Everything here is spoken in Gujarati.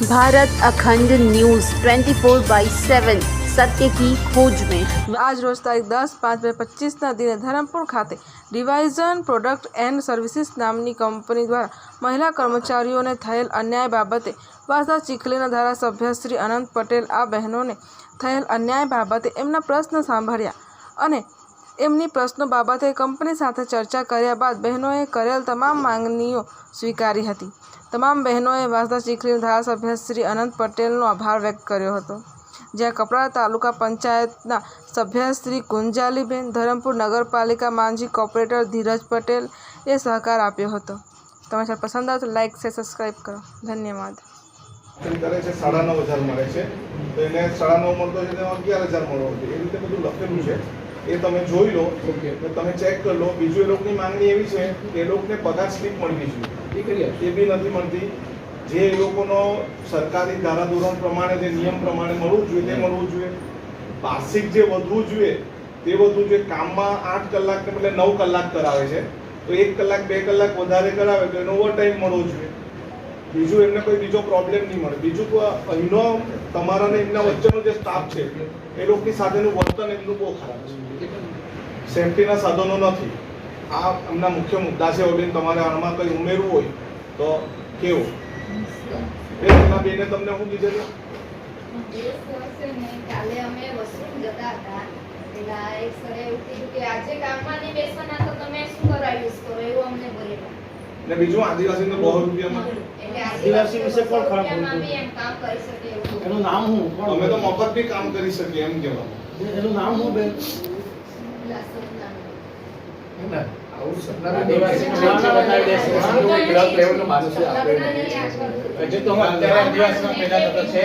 Bharat Akhand news twenty four by seven સત્ય કી ખોજ મેં આજ રોજ તારીખ દસ પાંચ બે પચીસના દિને ધરમપુર ખાતે રિવાઇઝન પ્રોડક્ટ એન્ડ સર્વિસીસ નામની કંપની દ્વારા મહિલા કર્મચારીઓને થયેલ અન્યાય બાબતે વાસા ચીખલીના ધારાસભ્ય શ્રી અનંત પટેલ આ બહેનોને થયેલ અન્યાય બાબતે એમના પ્રશ્ન સાંભળ્યા અને એમની પ્રશ્નો બાબતે કંપની સાથે ચર્ચા કર્યા બાદ બહેનોએ કરેલ તમામ માંગણીઓ સ્વીકારી હતી તમામ બહેનોએ વાસદા ચીખલીના ધારાસભ્ય શ્રી અનંત પટેલનો આભાર વ્યક્ત કર્યો હતો. જ્યાં કપરાડા તાલુકા પંચાયતના સભ્ય શ્રી કુંજાલીબેન ધરમપુર નગરપાલિકા માંજી કોર્પોરેટર ધીરજ પટેલ એ સહકાર આપ્યો હતો. તમારે સાહેબ પસંદ આવે તો લાઇક છે સબસ્ક્રાઈબ કરો. ધન્યવાદ. કરે છે સાડા નવ હજાર મળે છે. તો એને સાડા નવ મળતો છે તેમાં અગિયાર હજાર મળવો એ રીતે બધું લખેલું છે. એ તમે જોઈ લો. તમે ચેક કરી લો. બીજું એ લોકોની માંગણી એવી છે કે એ લોકોને પગાર સ્લીપ મળવી જોઈએ. એ બી નથી મળતી. જે એ લોકોનો સરકારી ધારાધોરણ પ્રમાણે જે નિયમ પ્રમાણે મળવું જોઈએ, તે મળવું જોઈએ. વાર્ષિક જે વધવું જોઈએ, તે વધવું જોઈએ. કામમાં આઠ કલાક કે એટલે નવ કલાક કરાવે છે. તો એક કલાક, બે કલાક વધારે કરાવે તો એનો ઓવર ટાઈમ મળવો જોઈએ. બીજું એમને કોઈ બીજો પ્રોબ્લેમ નહીં મળે. બીજું તો અહીંનો તમારા ને એમના વચ્ચેનો જે સ્ટાફ છે, એ લોકોની સાથેનું વર્તન એમનું બહુ ખરાબ છે. સેફટીના સાધનો નથી. આ એમના મુખ્ય મુદ્દા છે ઓલીન તમારે આમાં કંઈ ઉમેરવું હોય તો કેવું? એમના બેને તમને શું કીધું કાલે અમે વસૂલ જતા હતા પેલા એક સરે એવું કીધું કે આજે કામમાં નહીં બેસવાના તો તમે શું કરવા યુઝ કરો એવું અમને બોલેલા ને બીજું આદિવાસીને બહુ રૂપિયામાં. આદિવાસી વિશે પણ ખરાબ રૂપિયામાં બોલતું? બી એમ કામ કરી શકે એનું નામ હું પણ અમે તો મફત બી કામ કરી શકીએ એમ કહેવાનું. એનું નામ શું બેન? હજુ તો હું અત્યારે આદિવાસીમાં પેદા થતો છે.